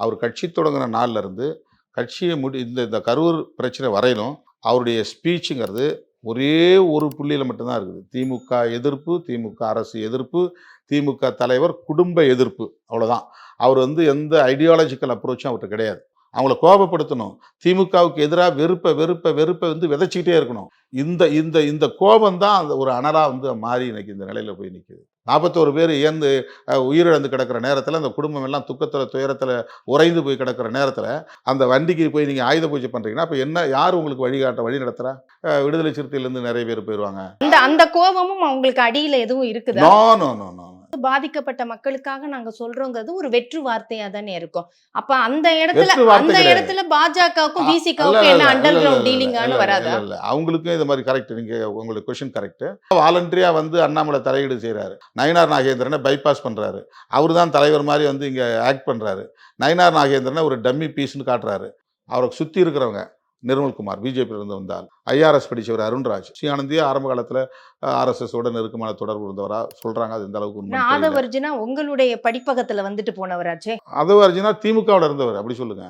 அவர் கட்சி தொடங்கின நாள்லேருந்து கட்சியை முடி இந்த இந்த கரூர் பிரச்சனை வரையிலும் அவருடைய ஸ்பீச்சுங்கிறது ஒரே ஒரு புள்ளியில் மட்டும்தான் இருக்குது. திமுக எதிர்ப்பு திமுக அரசு எதிர்ப்பு திமுக தலைவர் குடும்ப எதிர்ப்பு அவ்வளோதான் அவர் வந்து எந்த ஐடியாலஜிக்கல் அப்ரோச்சும் அவர்கிட்ட கிடையாது. அவங்கள கோபப்படுத்தணும். திமுகவுக்கு எதிராக வெறுப்பை வெறுப்பை வெறுப்பை வந்து விதைச்சிக்கிட்டே இருக்கணும். இந்த இந்த இந்த கோபம் தான் அந்த ஒரு அனலாக வந்து மாறி இன்னைக்கு இந்த நிலையில் போய் நிற்கிது நாற்பத்தோரு பேர் இயந்து உயிரிழந்து கிடக்கிற நேரத்தில் அந்த குடும்பம் எல்லாம் துக்கத்தில் துயரத்தில் உறைந்து போய் கிடக்கிற நேரத்தில் அந்த வண்டிக்கு போய் நீங்கள் ஆயுத பூஜை பண்ணுறீங்கன்னா அப்போ என்ன யார் உங்களுக்கு வழிகாட்ட வழி நடத்துகிறா விடுதலை சிறுத்தையிலேருந்து நிறைய பேர் போயிடுவாங்க அந்த அந்த கோபமும் அவங்களுக்கு அடியில எதுவும் இருக்குதா? நோ நோ நோ நோ பாதிக்கப்பட்ட மக்களுக்காக நாங்க சொல்றோங்கிறது ஒரு வெற்று வார்த்தையா தானே இருக்கும். அப்ப அந்த இடத்துல அந்த. இடத்துல பாஜகவுக்கும் பிசிகாவுக்கும் என்ன அண்டர் கிரவுண்ட் டீலிங்கானு வராதா. அவங்களுக்கும் இது மாதிரி கரெக்ட் நீங்க உங்களுக்கு கொஸ்டின் கரெக்ட் வாலண்டரியா வந்து அண்ணாமலை தலையீடு செய்றாரு. நயினார் நாகேந்திரனை பைபாஸ் பண்றாரு. அவர் தான் தலைவர் மாதிரி வந்து இங்க ஆக்ட் பண்றாரு. நயினார் நாகேந்திரனை ஒரு டம்மி பீஸ்னு காட்டுறாரு. அவரை சுத்தி இருக்கிறவங்க. நிர்மல்குமார் பிஜேபியில இருந்து வந்தால் ஐஆர்எஸ் படிச்சவர் அருண்ராஜ். ஸ்ரீ ஆனந்தியே ஆரம்ப காலத்துல ஆர்எஸ்எஸ் ஓட நெருக்கமான தொடர்பு இருந்தவரா சொல்றாங்க. அது இந்த அளவுக்கு. ஆதவர்ஜுனா உங்களுடைய படிப்பகத்துல வந்துட்டு போனவராச்சே அதவர்ஜினா திமுகவோட இருந்தவர் அப்படி சொல்லுங்க.